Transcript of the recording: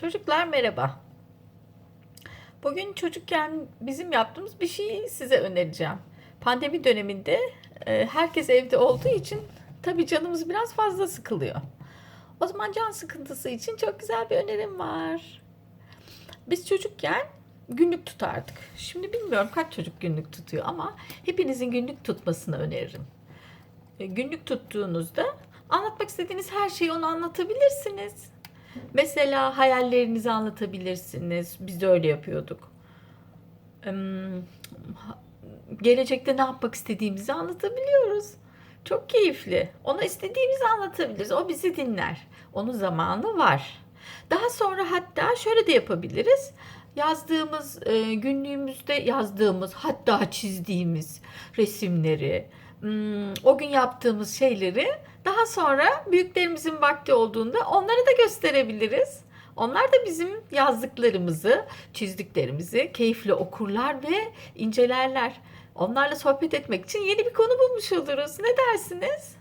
Çocuklar merhaba. Bugün çocukken bizim yaptığımız bir şeyi size önereceğim. Pandemi döneminde e, herkes evde olduğu için tabii canımız biraz fazla sıkılıyor. O zaman can sıkıntısı için çok güzel bir önerim var. Biz çocukken günlük tutardık. Şimdi bilmiyorum kaç çocuk günlük tutuyor ama hepinizin günlük tutmasını öneririm. E, Günlük tuttuğunuzda anlatmak istediğiniz her şeyi ona anlatabilirsiniz. Mesela hayallerinizi anlatabilirsiniz. Biz de öyle yapıyorduk. Gelecekte ne yapmak istediğimizi anlatabiliyoruz. Çok keyifli. Ona istediğimizi anlatabiliriz. O bizi dinler. Onun zamanı var. Daha sonra hatta şöyle de yapabiliriz. Yazdığımız, e, günlüğümüzde yazdığımız, hatta çizdiğimiz resimleri, o gün yaptığımız şeyleri daha sonra büyüklerimizin vakti olduğunda onları da gösterebiliriz. Onlar da bizim yazdıklarımızı, çizdiklerimizi keyifle okurlar ve incelerler. Onlarla sohbet etmek için yeni bir konu bulmuş oluruz. Ne dersiniz?